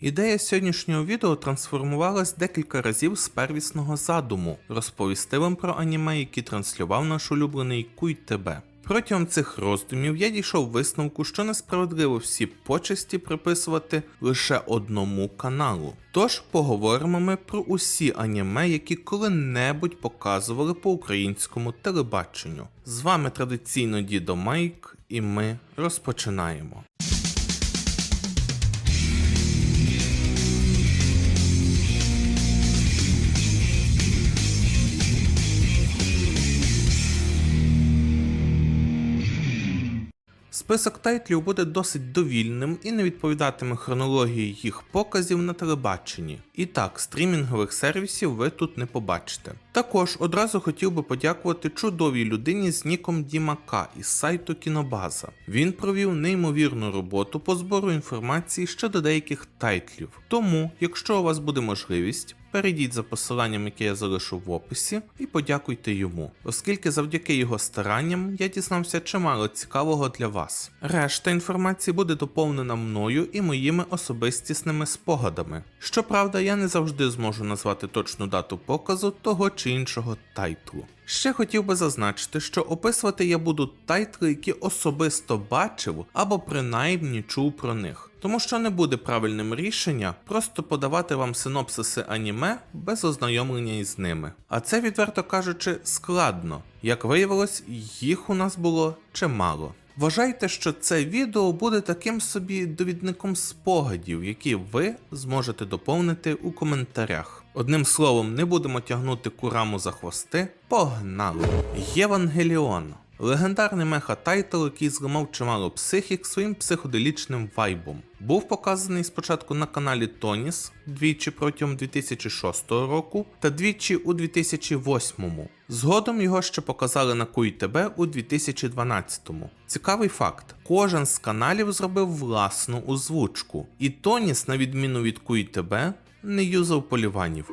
Ідея сьогоднішнього відео трансформувалась декілька разів з первісного задуму розповісти вам про аніме, які транслював наш улюблений Куй тебе. Протягом цих роздумів я дійшов висновку, що несправедливо всі почесті приписувати лише одному каналу. Тож поговоримо ми про усі аніме, які коли-небудь показували по українському телебаченню. З вами традиційно дідо Майк, і ми розпочинаємо. Список тайтлів буде досить довільним і не відповідатиме хронології їх показів на телебаченні. І так, стрімінгових сервісів ви тут не побачите. Також одразу хотів би подякувати чудовій людині з ніком Дімака із сайту Кінобаза. Він провів неймовірну роботу по збору інформації щодо деяких тайтлів. Тому, якщо у вас буде можливість, Перейдіть за посиланням, яке я залишу в описі, і подякуйте йому, оскільки завдяки його старанням я дізнався чимало цікавого для вас. Решта інформації буде доповнена мною і моїми особистісними спогадами. Щоправда, я не завжди зможу назвати точну дату показу того чи іншого тайтлу. Ще хотів би зазначити, що описувати я буду тайтли, які особисто бачив або принаймні чув про них. Тому що не буде правильним рішення просто подавати вам синопсиси аніме без ознайомлення із ними. А це, відверто кажучи, складно. Як виявилось, їх у нас було чимало. Вважайте, що це відео буде таким собі довідником спогадів, які ви зможете доповнити у коментарях. Одним словом, не будемо тягнути кураму за хвости. Погнали! Євангеліон. Легендарний меха тайтл, який зламав чимало психік своїм психоделічним вайбом. Був показаний спочатку на каналі Тоніс двічі протягом 2006 року та двічі у 2008. Згодом його ще показали на QTB у 2012. Цікавий факт: кожен з каналів зробив власну озвучку, і Тоніс, на відміну від QTB, не юзав поліванів.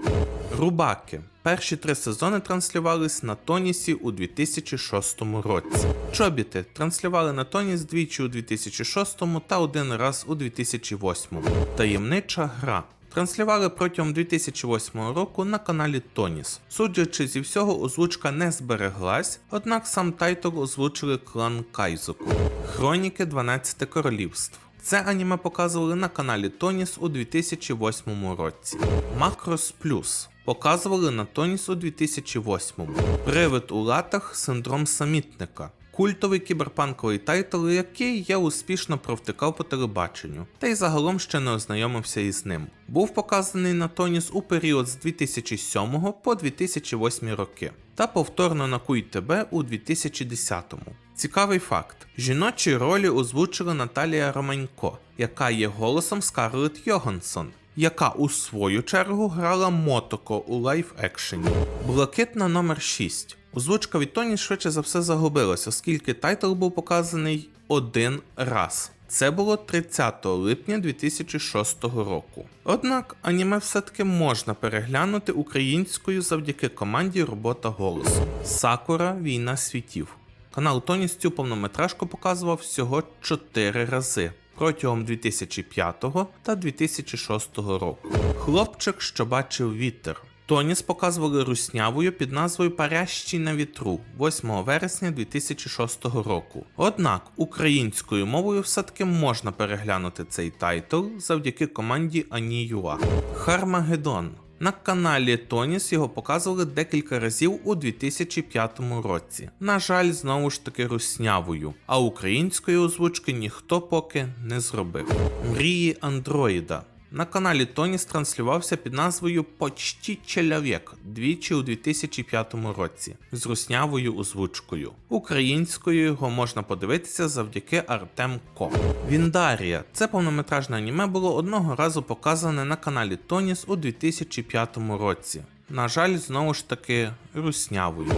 Рубаки. Перші три сезони транслювались на Тонісі у 2006 році. Чобіти транслювали на Тоніс двічі у 2006 та один раз у 2008. Таємнича гра. Транслювали протягом 2008 року на каналі Тоніс. Судячи зі всього, озвучка не збереглась, однак сам тайтл озвучили клан Кайзоку. Хроніки 12 королівств. Це аніме показували на каналі Тоніс у 2008 році. Макрос Плюс показували на Тоніс у 2008. Привид у латах синдром самітника. Культовий кіберпанковий тайтл, який я успішно провтикав по телебаченню, та й загалом ще не ознайомився із ним. Був показаний на Тоніс у період з 2007 по 2008 роки, та повторно на QTB у 2010. Цікавий факт: жіночі ролі озвучила Наталія Романько, яка є голосом Скарлетт Йогансон. Яка у свою чергу грала Мотоко у лайф екшені. Блакитна номер 6 Озвучка від Тоні швидше за все загубилась, оскільки тайтл був показаний один раз. Це було 30 липня 2006 року. Однак аніме все-таки можна переглянути українською завдяки команді Робота голосу Сакура Війна світів. Канал Тоні цю повнометражку показував всього 4 рази протягом 2005 та 2006 року. Хлопчик, що бачив вітер. Тоніс показували руснявою під назвою Парящий на вітру 8 вересня 2006 року. Однак українською мовою все-таки можна переглянути цей тайтл завдяки команді Аніюа. Хармагеддон. На каналі Тоніс його показували декілька разів у 2005 році. На жаль, знову ж таки руснявою, а української озвучки ніхто поки не зробив. Мрії андроїда. На каналі Тоніс транслювався під назвою Почті Челявек двічі у 2005 році з руснявою озвучкою. Українською його можна подивитися завдяки Артем Ко. Віндарія це повнометражне аніме було одного разу показане на каналі Тоніс у 2005 році. На жаль, знову ж таки руснявою.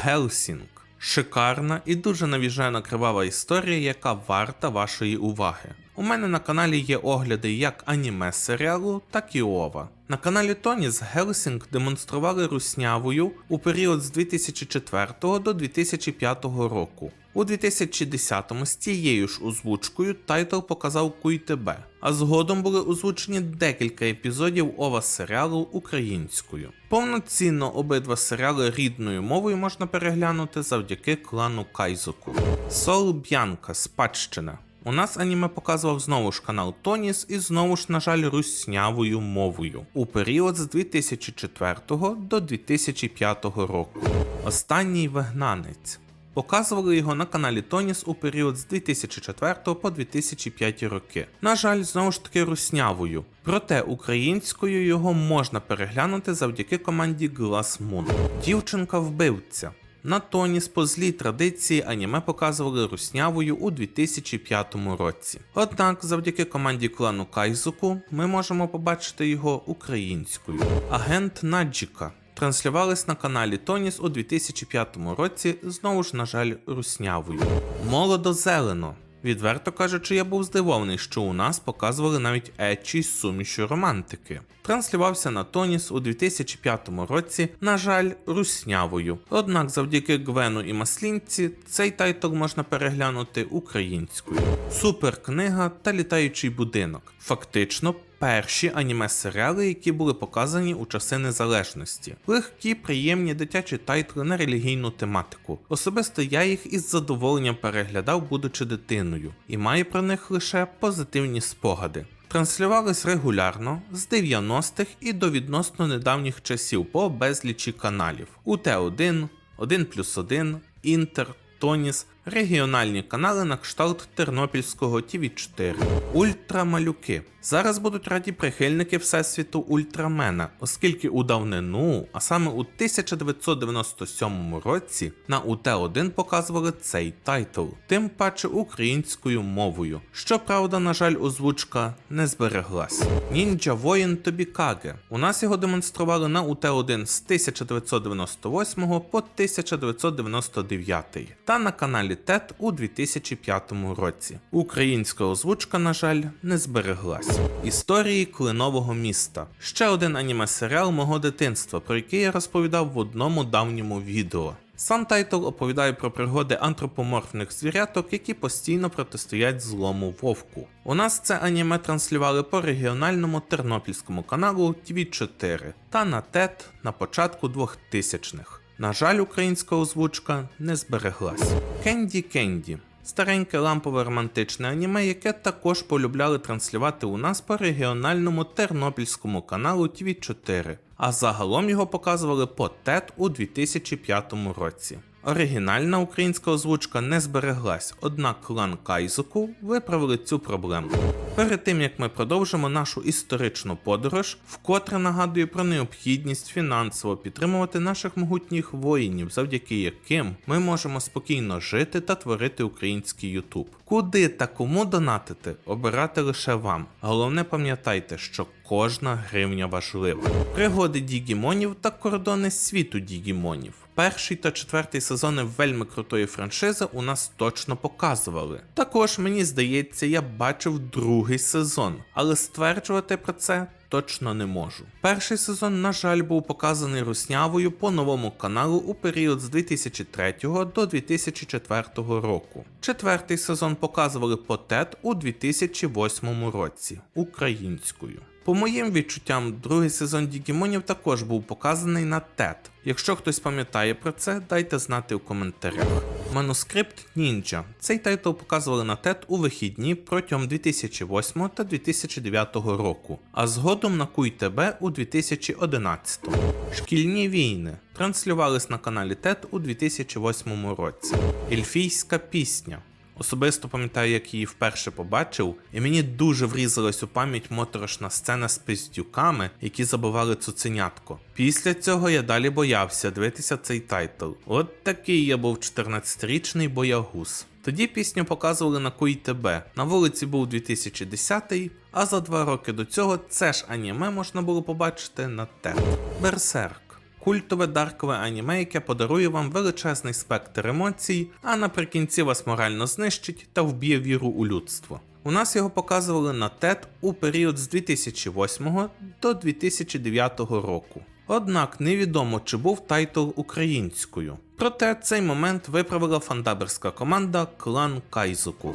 Гелсінг. Шикарна і дуже навіжена кривава історія, яка варта вашої уваги. У мене на каналі є огляди як аніме серіалу, так і ова. На каналі Тоніс Гелсінг демонстрували руснявою у період з 2004 до 2005 року. У 2010-му з тією ж озвучкою тайтл показав Куйтебе, а згодом були озвучені декілька епізодів ова серіалу українською. Повноцінно обидва серіали рідною мовою можна переглянути завдяки клану Кайзоку. Сол Б'янка Спадщина. У нас аніме показував знову ж канал Тоніс і знову ж, на жаль, руснявою мовою у період з 2004 до 2005 року. Останній вигнанець. Показували його на каналі Тоніс у період з 2004 по 2005 роки. На жаль, знову ж таки руснявою. Проте українською його можна переглянути завдяки команді Glass Moon. Дівчинка вбивця. На Тоніс по злій традиції аніме показували руснявою у 2005 році. Однак, завдяки команді клану Кайзуку, ми можемо побачити його українською. Агент Наджіка транслювались на каналі Тоніс у 2005 році, знову ж, на жаль, руснявою. Молодо зелено. Відверто кажучи, я був здивований, що у нас показували навіть етчі з сумішю романтики. Транслювався на Тоніс у 2005 році, на жаль, руснявою. Однак завдяки Гвену і Маслінці цей тайтл можна переглянути українською. Суперкнига та літаючий будинок. Фактично. Перші аніме-серіали, які були показані у часи незалежності, легкі, приємні дитячі тайтли на релігійну тематику. Особисто я їх із задоволенням переглядав, будучи дитиною, і маю про них лише позитивні спогади. Транслювались регулярно з 90-х і до відносно недавніх часів по безлічі каналів: УТ1, 1 плюс 1, Інтер, Тоніс, регіональні канали на кшталт Тернопільського ТВ4, Ультрамалюки. Зараз будуть раді прихильники Всесвіту Ультрамена, оскільки у давнину, а саме у 1997 році, на УТ1 показували цей тайтл, тим паче українською мовою. Щоправда, на жаль, озвучка не збереглась. Ніндзя воїн Тобікаге. У нас його демонстрували на УТ1 з 1998 по 1999 та на каналі ТЕТ у 2005 році. Українська озвучка, на жаль, не збереглась. Історії кленового міста. Ще один аніме-серіал мого дитинства, про який я розповідав в одному давньому відео. Сам тайтл оповідає про пригоди антропоморфних звіряток, які постійно протистоять злому вовку. У нас це аніме транслювали по регіональному тернопільському каналу TV4 та на ТЕТ на початку 2000-х. На жаль, українська озвучка не збереглась. Кенді Кенді. Стареньке лампове романтичне аніме, яке також полюбляли транслювати у нас по регіональному тернопільському каналу TV4, а загалом його показували по ТЕТ у 2005 році. Оригінальна українська озвучка не збереглась, однак клан Кайзуку виправили цю проблему. Перед тим як ми продовжимо нашу історичну подорож, вкотре нагадую про необхідність фінансово підтримувати наших могутніх воїнів, завдяки яким ми можемо спокійно жити та творити український Ютуб. Куди та кому донатити, обирати лише вам. Головне пам'ятайте, що кожна гривня важлива. Пригоди Дігімонів та кордони світу Дігімонів. Перший та четвертий сезони вельми крутої франшизи у нас точно показували. Також мені здається, я бачив другий сезон, але стверджувати про це точно не можу. Перший сезон, на жаль, був показаний руснявою по новому каналу у період з 2003 до 2004 року. Четвертий сезон показували по ТЕТ у 2008 році українською. По моїм відчуттям, другий сезон Дігімонів також був показаний на ТЕТ. Якщо хтось пам'ятає про це, дайте знати у коментарях. Манускрипт Нінджа. Цей тайтл показували на ТЕТ у вихідні протягом 2008 та 2009 року, а згодом на КУЙ-ТБ у 2011. Шкільні війни транслювались на каналі ТЕТ у 2008 році. Ельфійська пісня. Особисто пам'ятаю, як її вперше побачив, і мені дуже врізалась у пам'ять моторошна сцена з пиздюками, які забивали цуценятко. Після цього я далі боявся дивитися цей тайтл. От такий я був 14-річний боягуз. Тоді пісню показували на КУЙ-ТБ. На вулиці був 2010 а за два роки до цього це ж аніме можна було побачити на ТЕТ. Берсерк. Культове даркове аніме, яке подарує вам величезний спектр емоцій, а наприкінці вас морально знищить та вб'є віру у людство. У нас його показували на TED у період з 2008 до 2009 року. Однак невідомо, чи був тайтл українською. Проте цей момент виправила фандаберська команда Клан Кайзуку.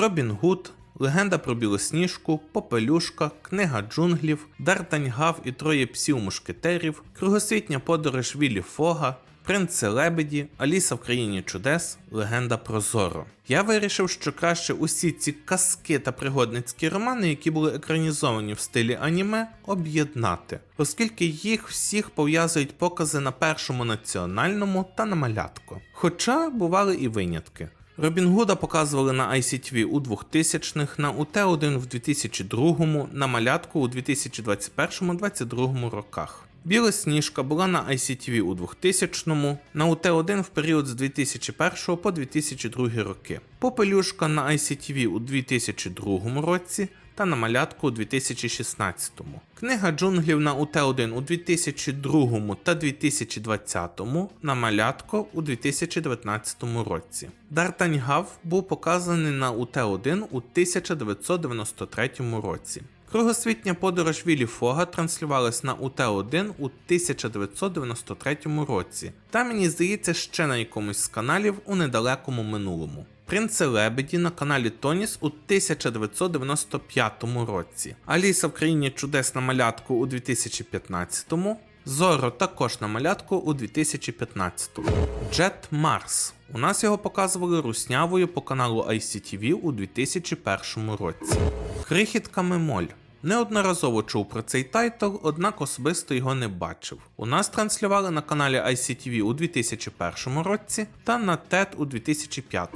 Робін Гуд, Легенда про Білосніжку, Попелюшка, Книга джунглів, Дартань Гав і троє псів мушкетерів, Кругосвітня подорож Віллі Фога, Принци Лебеді, Аліса в країні чудес, Легенда про Зоро. Я вирішив, що краще усі ці казки та пригодницькі романи, які були екранізовані в стилі аніме, об'єднати, оскільки їх всіх пов'язують покази на першому національному та на малятко. Хоча бували і винятки. Робін Гуда показували на ICTV у 2000-х, на УТ-1 в 2002, на малятку у 2021-2022 роках. Біла сніжка була на ICTV у 2000-му, на УТ-1 в період з 2001 по 2002 роки, Попелюшка на ICTV у 2002 році та на малятку у 2016-му. Книга джунглів на УТ-1 у 2002 та 2020, на малятко у 2019 році. Дартань Гав був показаний на УТ-1 у 1993 році. Кругосвітня подорож Віллі Фога транслювалась на УТ-1 у 1993 році, та мені здається ще на якомусь з каналів у недалекому минулому. Принци Лебеді на каналі Тоніс у 1995 році, Аліса в країні чудес на малятку у 2015, Зоро також на малятку у 2015. Джет Марс. У нас його показували руснявою по каналу ICTV у 2001 році. Крихітка Мемоль. Неодноразово чув про цей тайтл, однак особисто його не бачив. У нас транслювали на каналі ICTV у 2001 році та на TED у 2005.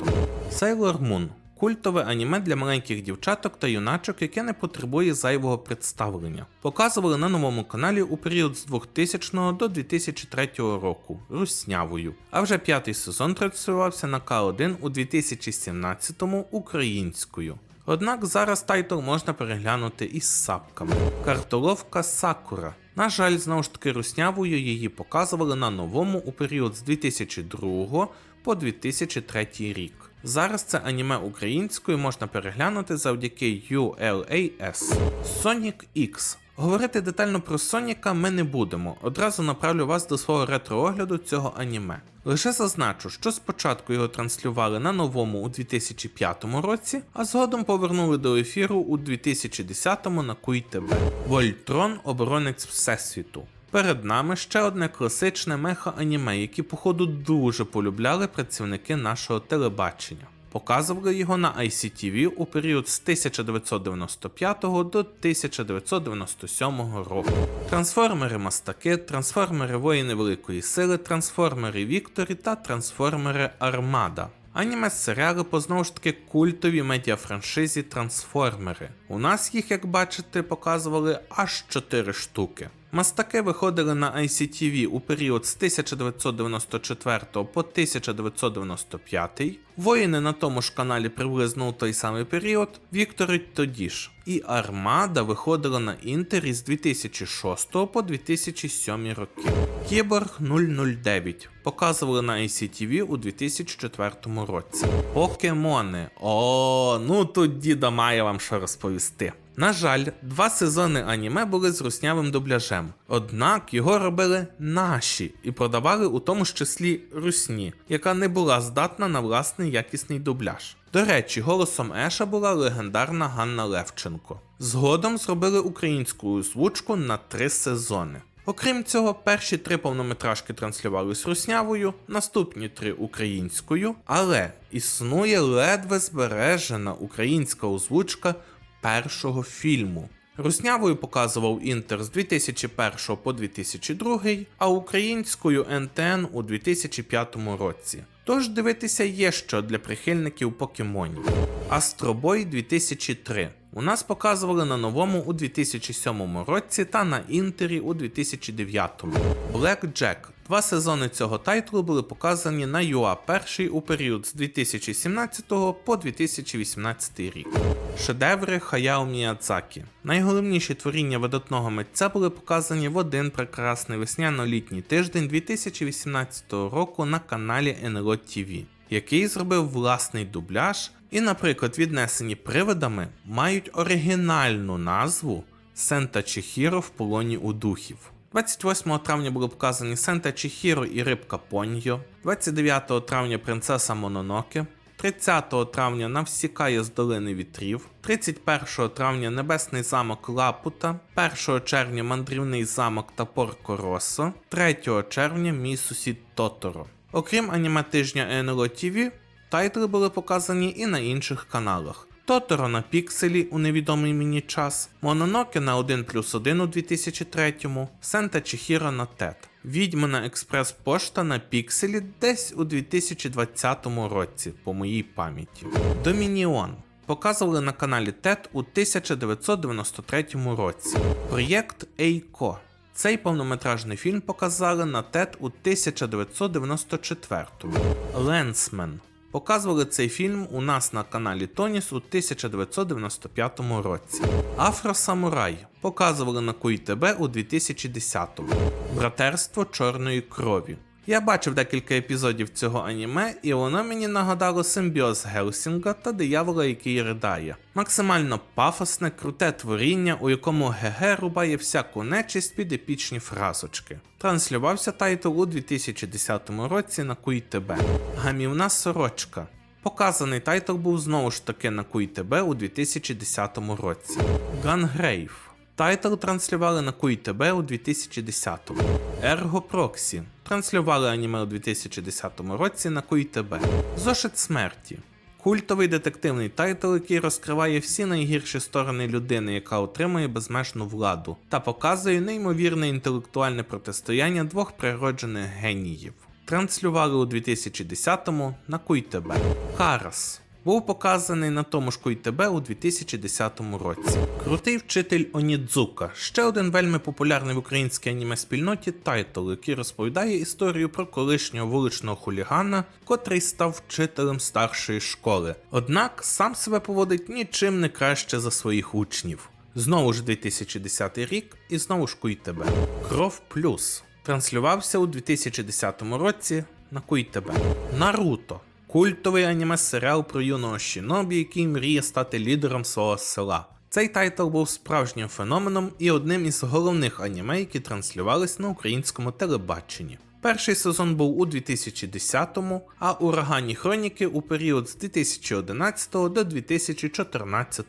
Sailor Moon культове аніме для маленьких дівчаток та юначок, яке не потребує зайвого представлення. Показували на новому каналі у період з 2000 до 2003 року руснявою. А вже п'ятий сезон транслювався на К1 у 2017 українською. Однак зараз тайтл можна переглянути із сапками. Картоловка Сакура. На жаль, знову ж таки руснявою її показували на новому у період з 2002 по 2003 рік. Зараз це аніме українською можна переглянути завдяки ULAS. Sonic X. Говорити детально про Соніка ми не будемо. Одразу направлю вас до свого ретро-огляду цього аніме. Лише зазначу, що спочатку його транслювали на новому у 2005 році, а згодом повернули до ефіру у 2010 на Куй ТВ. Вольтрон оборонець Всесвіту. Перед нами ще одне класичне меха-аніме, яке, походу, дуже полюбляли працівники нашого телебачення. Показували його на ICTV у період з 1995 до 1997 року. Трансформери Мастаки, трансформери Воїни Великої Сили, трансформери Вікторі та трансформери Армада. Аніме серіали по знову ж таки культовій медіафраншизі Трансформери. У нас їх, як бачите, показували аж 4 штуки. Мастаки виходили на ICTV у період з 1994 по 1995, воїни на тому ж каналі приблизно у той самий період, Віктори тоді ж. І Армада виходила на інтері з 2006 по 2007 роки. Кіборг 009 показували на ICTV у 2004 році. Покемони. О, ну тут діда має вам що розповісти. На жаль, два сезони аніме були з руснявим дубляжем, однак його робили наші і продавали у тому ж числі русні, яка не була здатна на власний якісний дубляж. До речі, голосом Еша була легендарна Ганна Левченко. Згодом зробили українську озвучку на три сезони. Окрім цього, перші три повнометражки транслювались руснявою, наступні три українською, але існує ледве збережена українська озвучка першого фільму. Руснявою показував Інтер з 2001 по 2002, а українською НТН у 2005 році. Тож дивитися є що для прихильників покемонів. Астробой 2003. У нас показували на новому у 2007 році та на Інтері у 2009. Black Jack. Два сезони цього тайтлу були показані на UA перший у період з 2017 по 2018 рік. Шедеври Хаяо Міядзакі. Найголовніші творіння видатного митця були показані в один прекрасний весняно-літній тиждень 2018 року на каналі NLO TV, який зробив власний дубляж і, наприклад, віднесені привидами мають оригінальну назву Сента Чехіро в полоні у духів. 28 травня були показані Сента Чіхіро і Рибка Поньо, 29 травня Принцеса Мононоке, 30 травня Навсікає з долини вітрів, 31 травня Небесний замок Лапута, 1 червня Мандрівний замок та Порко Росо, 3 червня Мій сусід Тоторо. Окрім аніме тижня НЛО TV, тайтли були показані і на інших каналах. Тоторо на Пікселі у невідомий мені час, Мононоке на 1 плюс 1 у 2003, Сента Чіхіро на TED. Відьмина експрес-пошта на Пікселі десь у 2020 році, по моїй пам'яті. Домініон показували на каналі TED у 1993 році. Проєкт Ейко. Цей повнометражний фільм показали на TED у 1994 Ленсмен. Показували цей фільм у нас на каналі Тоніс у 1995 році. Афросамурай показували на КУЙТБ у 2010 Братерство чорної крові. Я бачив декілька епізодів цього аніме, і воно мені нагадало симбіоз Гелсінга та диявола, який ридає. Максимально пафосне, круте творіння, у якому ГГ рубає всяку нечисть під епічні фразочки. Транслювався тайтл у 2010 році на КУЙТБ. Гамівна сорочка. Показаний тайтл був знову ж таки на КУЙТБ у 2010 році. Гангрейв. Тайтл транслювали на КУЙТБ у 2010-му. Ерго Проксі. Транслювали аніме у 2010 році на КУЙТБ. Зошит смерті. Культовий детективний тайтл, який розкриває всі найгірші сторони людини, яка отримує безмежну владу, та показує неймовірне інтелектуальне протистояння двох природжених геніїв. Транслювали у 2010-му на КУЙТБ. Карас був показаний на тому ж КУЙТБ у 2010 році. Крутий вчитель Онідзука ще один вельми популярний в українській аніме спільноті тайтл, який розповідає історію про колишнього вуличного хулігана, котрий став вчителем старшої школи. Однак сам себе поводить нічим не краще за своїх учнів. Знову ж 2010 рік і знову ж КУЙТБ. Кров Плюс транслювався у 2010 році на КУЙТБ. Наруто. Культовий аніме-серіал про юного Шінобі, який мріє стати лідером свого села. Цей тайтл був справжнім феноменом і одним із головних аніме, які транслювались на українському телебаченні. Перший сезон був у 2010-му, а ураганні хроніки у період з 2011 до 2014.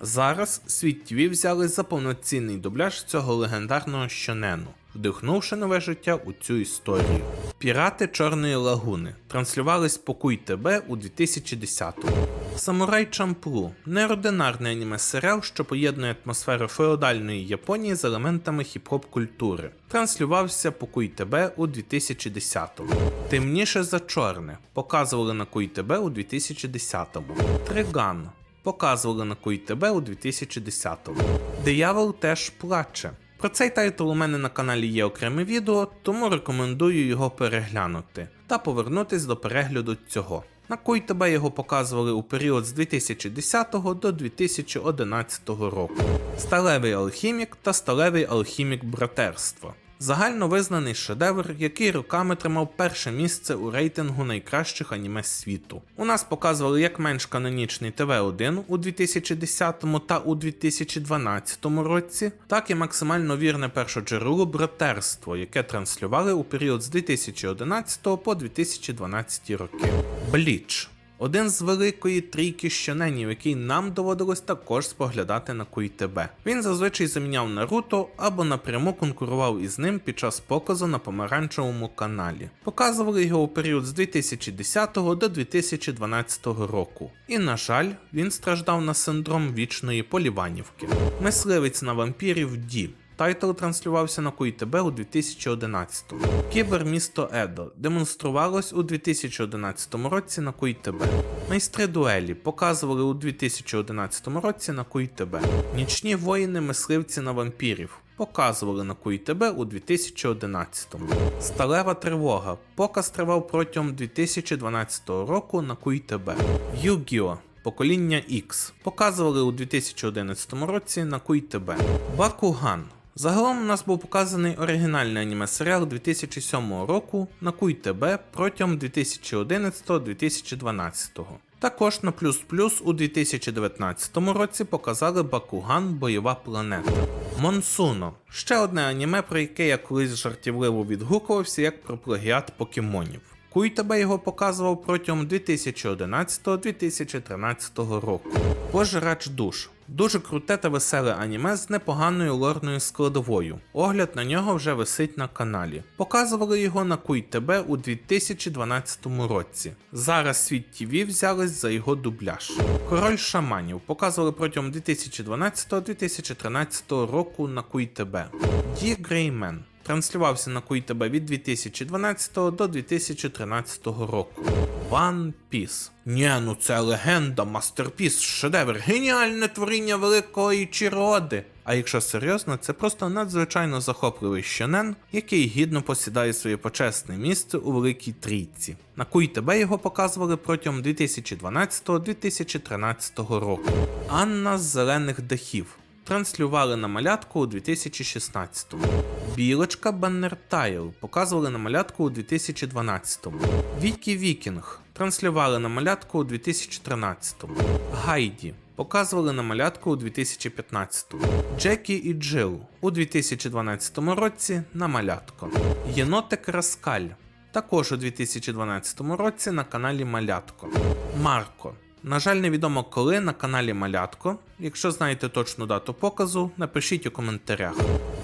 Зараз світ ТВ взялись за повноцінний дубляж цього легендарного щонену, вдихнувши нове життя у цю історію. Пірати Чорної Лагуни транслювались по Куй ТБ у 2010-му. Самурай Чамплу неординарний аніме-серіал, що поєднує атмосферу феодальної Японії з елементами хіп-хоп культури. Транслювався по Куй ТБ у 2010-му. Темніше за чорне показували на Куй ТБ у 2010-му. Триган показували на КУЙТБ у 2010-му. Диявол теж плаче. Про цей тайтл у мене на каналі є окреме відео, тому рекомендую його переглянути та повернутись до перегляду цього. На КУЙТБ його показували у період з 2010 до 2011 року. Сталевий алхімік та сталевий алхімік братерства. Загально визнаний шедевр, який роками тримав перше місце у рейтингу найкращих аніме світу. У нас показували як менш канонічний ТВ-1 у 2010 та у 2012 році, так і максимально вірне першоджерело братерство, яке транслювали у період з 2011 по 2012 роки. Бліч. Один з великої трійки щоненів, який нам доводилось також споглядати на КУЙТБ. Він зазвичай заміняв Наруто або напряму конкурував із ним під час показу на помаранчевому каналі. Показували його у період з 2010 до 2012 року. І, на жаль, він страждав на синдром вічної поліванівки. Мисливець на вампірів Ді. Тайтл транслювався на КУЙТБ у 2011-му. Кібермісто Едо демонструвалось у 2011 році на КУЙТБ. Майстри дуелі показували у 2011 році на КУЙТБ. Нічні воїни мисливці на вампірів. Показували на КУЙТБ у 2011-му. Сталева тривога. Показ тривав протягом 2012 року на КУЙТБ. Yu-Gi-Oh! Покоління X показували у 2011 році на КУЙТБ. Бакуган. Загалом у нас був показаний оригінальний аніме-серіал 2007 року на КУЙТБ протягом 2011-2012. Також на плюс плюс у 2019 році показали Бакуган Бойова планета. Монсуно ще одне аніме, про яке я колись жартівливо відгукувався як про плагіат покемонів. Куй тебе його показував протягом 2011-2013 року. Пожирач душ. Дуже круте та веселе аніме з непоганою лорною складовою. Огляд на нього вже висить на каналі. Показували його на Куй тебе у 2012 році. Зараз світ ТВ взялись за його дубляж. Король шаманів показували протягом 2012-2013 року на Куй. Ді Греймен транслювався на Куй від 2012 до 2013 року. One Piece. Ні, ну це легенда, мастерпіс, шедевр, геніальне творіння великого Ічіроди. А якщо серйозно, це просто надзвичайно захопливий щонен, який гідно посідає своє почесне місце у Великій Трійці. На Куй тебе його показували протягом 2012-2013 року. Анна з зелених дахів. Транслювали на малятку у 2016-му. Білочка Баннертайл показували на малятку у 2012-му. Вікі Вікінг транслювали на малятку у 2013-му. Гайді показували на малятку у 2015-му. Джекі і Джил у 2012 році на малятко. Єнотик Раскаль також у 2012 році на каналі Малятко. Марко. На жаль, невідомо коли на каналі Малятко. Якщо знаєте точну дату показу, напишіть у коментарях.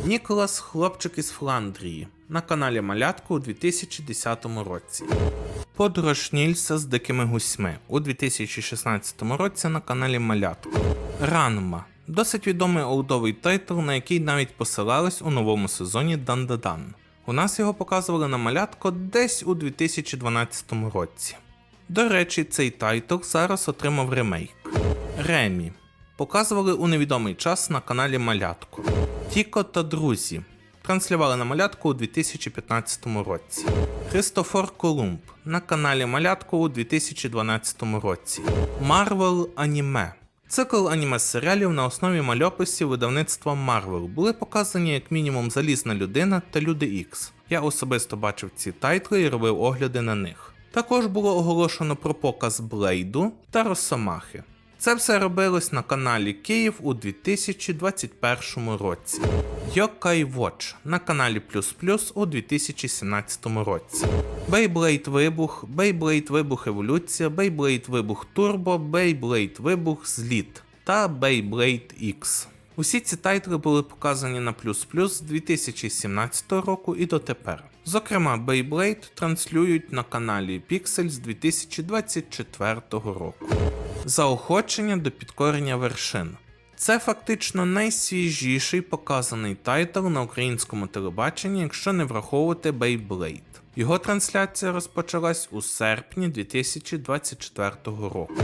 Ніколас, хлопчик із Фландрії, на каналі Малятко у 2010 році. Подорож Нільса з дикими гусьми у 2016 році на каналі Малятко. Ранма. Досить відомий олдовий тайтл, на який навіть посилались у новому сезоні Дандадан. У нас його показували на малятко десь у 2012 році. До речі, цей тайтл зараз отримав ремейк. Ремі. Показували у невідомий час на каналі Малятко. Тіко та друзі. Транслювали на малятку у 2015 році. Христофор Колумб на каналі Малятко у 2012 році. Марвел Аніме. Цикл аніме серіалів на основі мальописів видавництва Marvel були показані як мінімум Залізна людина та Люди Ікс. Я особисто бачив ці тайтли і робив огляди на них. Також було оголошено про показ Блейду та Росомахи. Це все робилось на каналі Київ у 2021 році. Yokai Watch на каналі Плюс Плюс у 2017 році. Beyblade Вибух, Beyblade Вибух Еволюція, Beyblade Вибух Турбо, Beyblade Вибух Зліт та Beyblade X. Усі ці тайтли були показані на Плюс Плюс з 2017 року і дотепер. Зокрема, Beyblade транслюють на каналі Pixel з 2024 року. Заохочення до підкорення вершин. Це фактично найсвіжіший показаний тайтл на українському телебаченні, якщо не враховувати Beyblade. Його трансляція розпочалась у серпні 2024 року.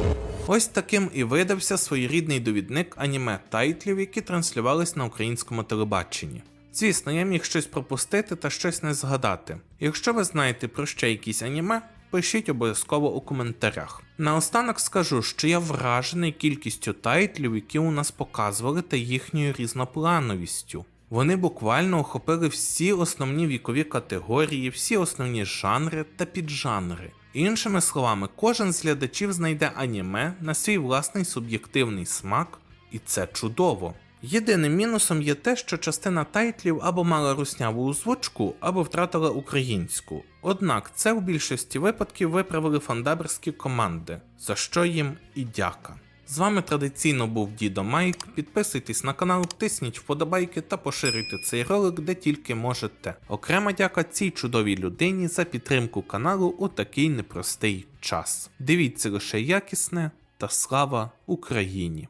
Ось таким і видався своєрідний довідник аніме тайтлів, які транслювались на українському телебаченні. Звісно, я міг щось пропустити та щось не згадати. Якщо ви знаєте про ще якісь аніме, пишіть обов'язково у коментарях. Наостанок скажу, що я вражений кількістю тайтлів, які у нас показували, та їхньою різноплановістю. Вони буквально охопили всі основні вікові категорії, всі основні жанри та піджанри. Іншими словами, кожен з глядачів знайде аніме на свій власний суб'єктивний смак, і це чудово. Єдиним мінусом є те, що частина тайтлів або мала русняву озвучку, або втратила українську. Однак це в більшості випадків виправили фандаберські команди, за що їм і дяка. З вами традиційно був Дідо Майк. Підписуйтесь на канал, тисніть вподобайки та поширюйте цей ролик де тільки можете. Окрема дяка цій чудовій людині за підтримку каналу у такий непростий час. Дивіться лише якісне та слава Україні!